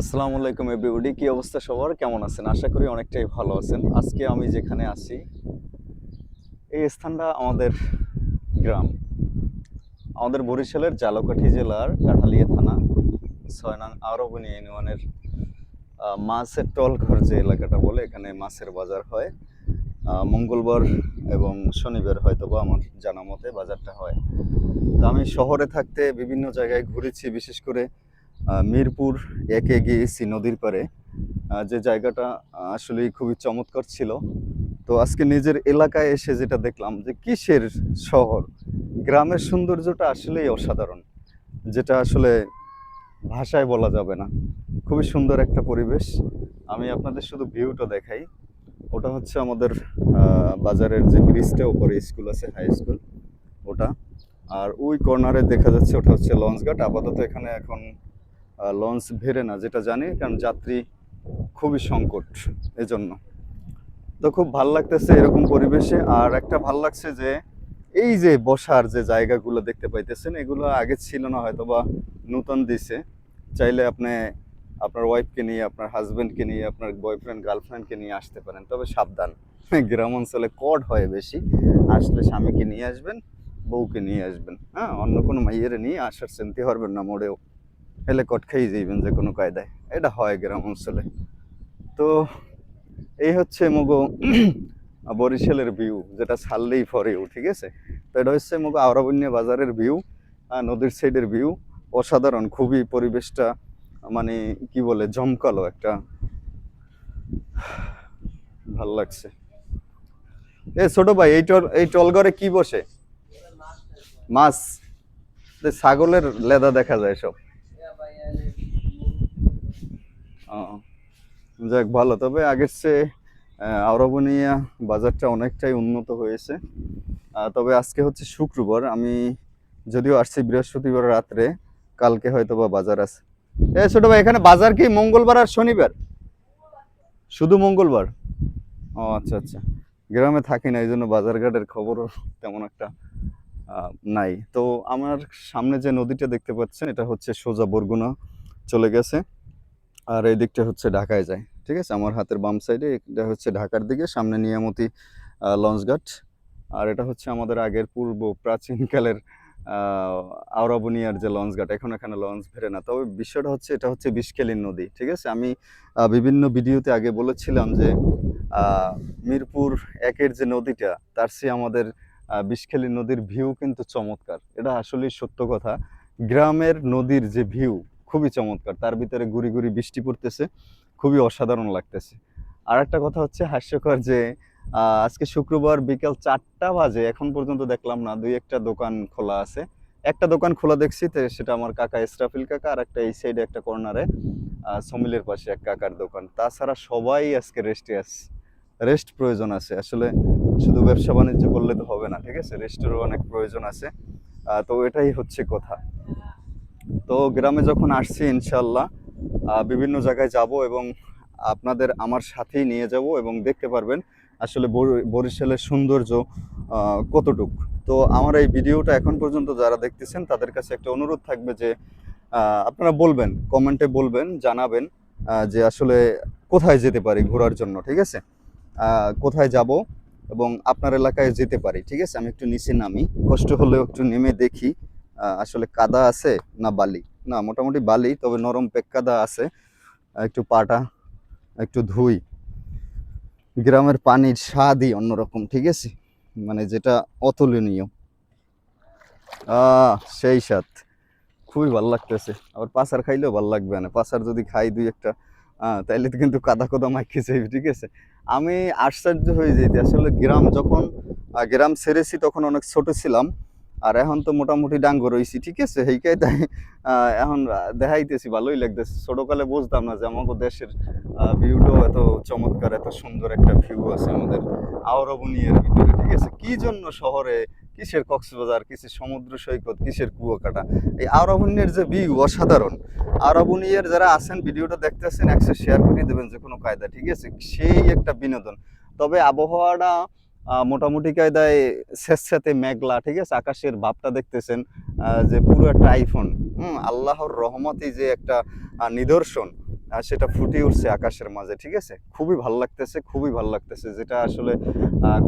আসসালামু আলাইকুম এভরিবডি কি অবস্থা সবার? কেমন আছেন? আশা করি অনেকটাই ভালো আছেন। আজকে আমি যেখানে আছি, এই স্থানটা আমাদের গ্রাম। আমাদের বরিশালের জালকাঠি জেলার কাঠালিয়া থানা, ছয় নং ইউনিয়নের মাছের টলঘর যে এলাকাটা বলে, এখানে মাছের বাজার হয়। মঙ্গলবার এবং শনিবার হয়তো বা আমার জানা মতে বাজারটা হয়। তো আমি শহরে থাকতে বিভিন্ন জায়গায় ঘুরেছি, বিশেষ করে মিরপুর একে গিয়েছি নদীর পারে যে জায়গাটা আসলে খুবই চমৎকার ছিল। তো আজকে নিজের এলাকায় এসে যেটা দেখলাম যে কিসের শহর, গ্রামের সৌন্দর্যটা আসলেই অসাধারণ, যেটা আসলে ভাষায় বলা যাবে না। খুবই সুন্দর একটা পরিবেশ। আমি আপনাদের শুধু ভিউটা দেখাই। ওটা হচ্ছে আমাদের বাজারের যে ব্রিজটা ওপরে স্কুল আছে হাই স্কুল ওটা। আর ওই কর্নারে দেখা যাচ্ছে ওটা হচ্ছে লঞ্চঘাট। আপাতত এখানে এখন লঞ্চ ভেরে না, যেটা জানি, কারণ যাত্রী খুবই সংকট এজন্য। তো খুব ভালো লাগতেছে এরকম পরিবেশে, আর একটা ভালো লাগছে যে, এই যে বসার যে জায়গাগুলো দেখতে পাইতেছেন, এগুলো আগে ছিল না হয়তো বা নতুন দিছে। চাইলে আপনি আপনার ওয়াইফকে নিয়ে, আপনার হাজব্যান্ডকে নিয়ে, আপনার বয়ফ্রেন্ড গার্লফ্রেন্ডকে নিয়ে আসতে পারেন। তবে সাবধান, গ্রাম অঞ্চলে কড হয় বেশি। আসলে স্বামীকে নিয়ে আসবেন, বউকে নিয়ে আসবেন হ্যাঁ? অন্য কোনো মাইয়েরে নিয়ে আসার চিনতে পারবেন না, মোড়েও। এলে কট খেয়ে যাইবেন যে কোনো কায়দায়। এটা হয় গ্রাম অঞ্চলে। তো এই হচ্ছে মগো বরিশালের ভিউ, যেটা ছাড়লেই ফরেও ঠিক আছে? তো এটা হচ্ছে মগো আওরাবন্য বাজারের ভিউ নদীর সাইডের ভিউ। অসাধারণ, খুবই পরিবেশটা মানে কি বলে, জমকালো একটা। ভালো লাগছে। এ, ছোট ভাই, এই টল, এই টলঘরে কি বসে? মাছ। ছাগলের লেদা দেখা যায় সব ও, যাক, ভালো। তবে আগের চেয়ে আওরাবনিয়া বাজারটা অনেকটাই উন্নত হয়েছে। তবে আজকে হচ্ছে শুক্রবার। আমি যদিও আসছি বৃহস্পতিবার রাত্রে, কালকে হয়তো বা বাজার আছে। এ, ছোট ভাই, এখানে বাজার কি মঙ্গলবার আর শনিবার? শুধু মঙ্গলবার? ও আচ্ছা আচ্ছা। গ্রামে থাকি না এই জন্য বাজার ঘাটের খবরও তেমন একটা নাই। তো আমার সামনে যে নদীটা দেখতে পাচ্ছেন, এটা হচ্ছে সোজা বরগুনা চলে গেছে। আর এই দিকটা হচ্ছে ঢাকায় যায়, ঠিক আছে? আমার হাতের বাম সাইডে এটা হচ্ছে ঢাকার দিকে, সামনে নিয়ামতি লঞ্চঘাট আর এটা হচ্ছে আমাদের আগের পূর্ব প্রাচীনকালের আওরাবনিয়ার যে লঞ্চঘাট এখন এখানে লঞ্চ ভেরে না। তবে বিষয়টা হচ্ছে, এটা হচ্ছে বিষকেলিন নদী, ঠিক আছে? আমি বিভিন্ন ভিডিওতে আগে বলেছিলাম যে মিরপুর একের যে নদীটা, তার চেয়ে আমাদের বিষখালী নদীর ভিউ কিন্তু চমৎকার। এটা আসলেই সত্য কথা। গ্রামের নদীর যে ভিউ খুবই চমৎকার। তার ভিতরে গুড়ি গুড়ি বৃষ্টি পড়তেছে, খুবই অসাধারণ লাগতেছে। আর একটা কথা হচ্ছে হাস্যকর যে আজকে শুক্রবার বিকাল চারটা বাজে, এখন পর্যন্ত দেখলাম না, দুই একটা দোকান খোলা আছে। একটা দোকান খোলা দেখছি সেটা আমার কাকা ইসরাফিল কাকা, আর একটা এই সাইডে একটা কর্নারে সমিলের পাশে এক কাকার দোকান। তাছাড়া সবাই আজকে রেস্টে আছে। রেস্ট প্রয়োজন আছে। আসলে শুধু ব্যবসা বাণিজ্য করলে তো হবে না, ঠিক আছে? রেস্টেরও অনেক প্রয়োজন আছে। তো এটাই হচ্ছে কথা। তো গ্রামে যখন আসছি ইনশাল্লাহ বিভিন্ন জায়গায় যাব এবং আপনাদের আমার সাথেই নিয়ে যাব এবং দেখতে পারবেন আসলে বরি- বরিশালের সৌন্দর্য কতটুক। তো আমার এই ভিডিওটা এখন পর্যন্ত যারা দেখতেছেন, তাদের কাছে একটা অনুরোধ থাকবে যে আপনারা বলবেন, কমেন্টে বলবেন, জানাবেন যে আসলে কোথায় যেতে পারি ঘোরার জন্য, ঠিক আছে? কোথায় যাব এবং আপনার এলাকায় যেতে পারি, ঠিক আছে? আমি একটু নিচে নামি, কষ্ট হলেও একটু নেমে দেখি। আসলে কাদা আছে না বালি? না, মোটামুটি বালি, তবে নরম পেক কাদা আছে। একটু পাটা, একটু ধুই। গ্রামের পানির স্বাদই অন্যরকম, ঠিক আছে? মানে যেটা অতুলনীয়। সেই স্বাদ। খুবই ভালো লাগতেছে। আবার পাসার খাইলেও ভালো লাগবে না। পাসার যদি খাই দুই একটা তাইলে তো কিন্তু কাদা কাদা মাইকে যাইবে, ঠিক আছে? আমি আশ্চর্য হয়ে যেতে আসলে গ্রাম যখন গ্রাম ছেড়েছি তখন অনেক ছোট ছিলাম। আর এখন তো মোটামুটি ডাঙ্গো রয়েছি ঠিক আছে? সেইটাই তাই এখন দেখাইতেছি, ভালোই লাগতেছে। ছোটকালে বুঝতাম না যে আমাদের দেশের ভিউটাও এত চমৎকার, এত সুন্দর একটা ভিউ আছে আমাদের আওরবনিয়ার ভিতরে, ঠিক আছে? কি জন্য শহরে কিসের কক্সবাজার, কিসের সমুদ্র সৈকত, কিসের কুয়াকাটা? এই আওরাবুনিয়ার যে ভিউ অসাধারণ। আওরাবুনিয়ার যারা আছেন, ভিডিওটা দেখতেছেন একশো শেয়ার করে দেবেন যে কোনো কায়দা ঠিক আছে? সেই একটা বিনোদন। তবে আবহাওয়াটা মোটামুটি কায়দায় স্বেচ্ছাতে মেঘলা, ঠিক আছে? আকাশের ভাবটা দেখতেছেন যে পুরো একটা আইফোন হুম? আল্লাহর রহমতই যে একটা নিদর্শন সেটা ফুটে উঠছে আকাশের মাঝে, ঠিক আছে? খুবই ভালো লাগতেছে, খুবই ভালো লাগতেছে, যেটা আসলে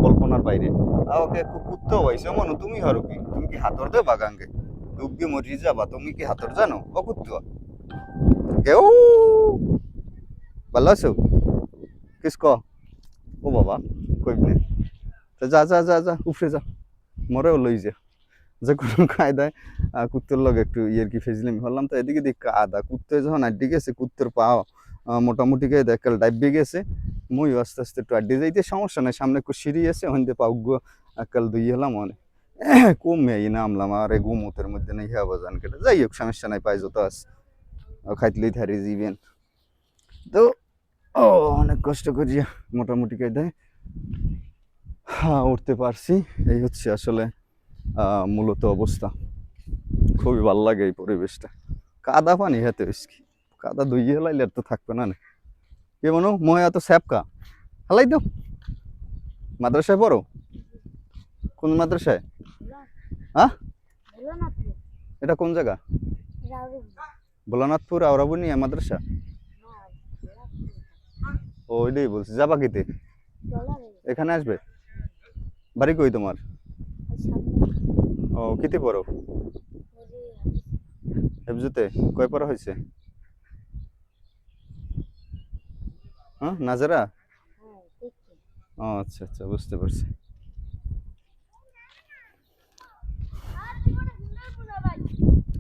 কল্পনার বাইরে। ওকে কুত্তো হয়েছে মনো, তুমি হরো কি? তুমি কি হাতর দে বাগাঙ্গে? ডুববি মরি যাবা, তুমি কি হাতর জানো? ও কুত্তো কেউ? ভালো আছো? কিস ক? ও বাবা কইবনে তা যা যা যা যা উফরে যা। মরেও লই যা। যে কোনো কায়দায় কুত্তর লগে একটু ইয়ের কি ফেজলামি হলাম তো এদিকে দেখ আদা কুত্তে যখন আড্ডি গেছে কুত্তর পা আহ, মোটামুটি গায়ে দেখাল ডাইবে গেছে। মুই আস্তে আস্তে একটু আড্ডি যাইতে সমস্যা নাই সামনে একটু সিঁড়ি আছে ওখান দিয়ে পাউগ একাল দুই হলাম অনেক কমে এই নামলাম আর এই গুমতের মধ্যে নেই হ্যাঁ বাজান কেটে যাই হোক সমস্যা নাই পাই যত আস খাইতলেই থারি জিবেন। তো ও অনেক কষ্ট করিয়া মোটামুটি কায়দায়। হ্যাঁ উঠতে পারছি। এই হচ্ছে আসলে মূলত অবস্থা। খুবই ভালো লাগে এই পরিবেশটা। কাদা পানি হাতে কি কাদা দুই হেলাইলে আর তো থাকবে না না। কে মনো? ময়া তো স্যাপকা। হালাই দাও। মাদ্রাসায় পড়ো? কোন মাদ্রাসায়? হ্যাঁ এটা কোন জায়গা? ভোলানাথপুর আওরাবুনিয়া মাদ্রাসা? ও ওইটাই বলছি যাবা কিতে? এখানে আসবে? বাড়ি কই তোমার ও কিতে পড়ো হেফজুতে কয় পড়া হয়েছে হ্যাঁ নাজারা ও আচ্ছা আচ্ছা বুঝতে পারছি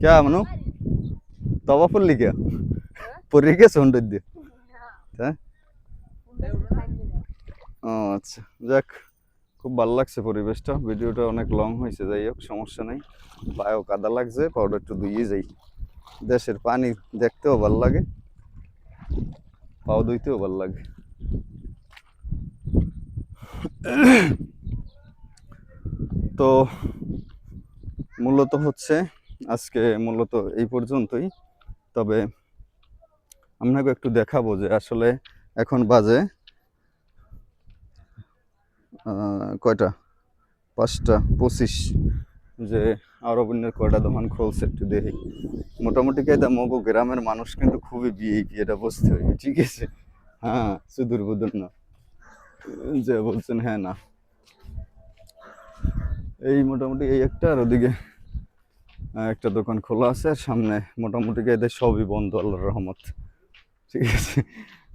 क्या मनु तवा पडली क्या পরে গেছে হন্ডের দিয়ে হ্যাঁ ও আচ্ছা যাক খুব ভালো লাগছে পরিবেশটা। ভিডিওটা অনেক লং হয়েছে, যাই হোক, সমস্যা নাই। পায়েও কাদা লাগছে পাউডার একটু ধুইয়ে যাই। দেশের পানি দেখতেও ভালো লাগে, পাও ধুইতেও ভালো লাগে। তো মূলত হচ্ছে, আজকে মূলত এই পর্যন্তই। তবে আপনাকে একটু দেখাবো যে আসলে এখন বাজে কয়টা? পাঁচটা, পঁচিশ। যে আরবিনের কয়টা দোকান খুলছে একটু দেখি। মোটামুটি কায়দা মগো গ্রামের মানুষ কিন্তু খুবই বিয়ে বিএপি এটা বুঝতে হবে, ঠিক আছে? হ্যাঁ সুদূর বুদুর না। যে বলছেন হ্যাঁ না। এই মোটামুটি এই একটা, আর ওদিকে একটা দোকান খোলা আছে, আর সামনে মোটামুটি এদের সবই বন্ধ, আল্লাহর রহমত। ঠিক আছে?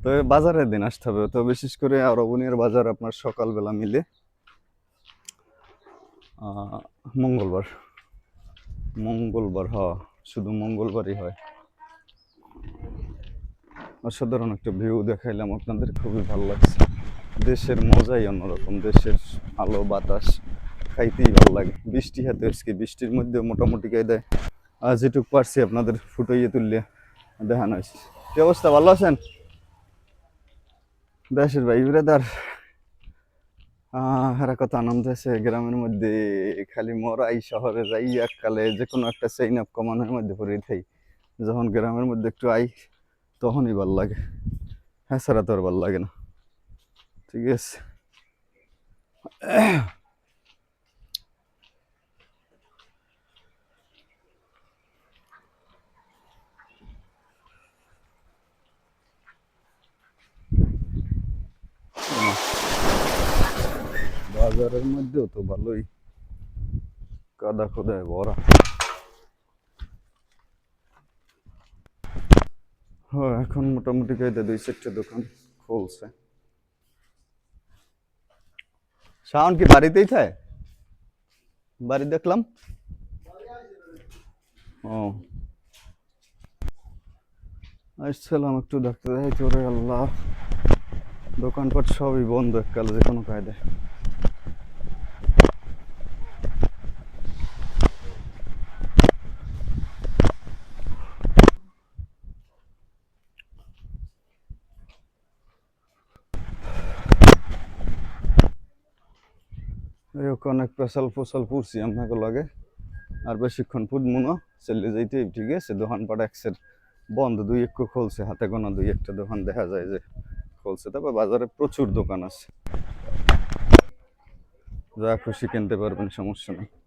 তো বাজারের দিন আসতে হবে। তো বিশেষ করে আরবনিয়ার বাজার আপনার সকালবেলা মিলে মঙ্গলবার। মঙ্গলবার, হ, শুধু মঙ্গলবারই হয়। অসাধারণ একটা ভিউ দেখাইলাম আপনাদের, খুবই ভালো লাগছে। দেশের মজাই অন্যরকম, দেশের আলো, বাতাস, খাইতেই ভালো লাগে। বৃষ্টি হাতে আজকে বৃষ্টির মধ্যে মোটামুটি কায়দায় যেটুক পারছি আপনাদের ফুটাইয়ে তুললে দেখানো হয়েছে। কি অবস্থা, ভালো আছেন? দেশের ভাই ব্রাদার আর কত আনন্দ আছে গ্রামের মধ্যে খালি মরাই শহরে যাই, এককালে যে কোনো একটা চেইন আপ কমানোর মধ্যে পড়ে থাই। যখন গ্রামের মধ্যে একটু আই, তখনই ভালো লাগে। হ্যাঁ সারা তো আর ভালো লাগে না। ঠিক আছে। বাজারের মধ্যেও তো ভালোই। কাদা খোদায় ভরা। হ্যাঁ এখন মোটামুটি কায়দা দুই চারটে দোকান খুলছে। শাওন কি বাড়িতেই থাকে? বাড়ি দেখলাম। ও। আসছিলাম একটু ডাক্তার দেখাই। তোরে আল্লাহ। দোকানপাট সবই বন্ধ এককাল যে কোনো কায়দায়। এই অনেক পেশাল ফসল পুরছি আপনাকে লাগে। আর বেশিক্ষণ পুড়মু মুনো চলে যাইতে ঠিক আছে? দোকানপাট একসের বন্ধ, দুই একটু খুলছে, হাতে গোনা দুই একটা দোকান দেখা যায় যে খুলছে। তারপর বাজারে প্রচুর দোকান আছে। যা খুশি কিনতে পারবেন, সমস্যা নেই।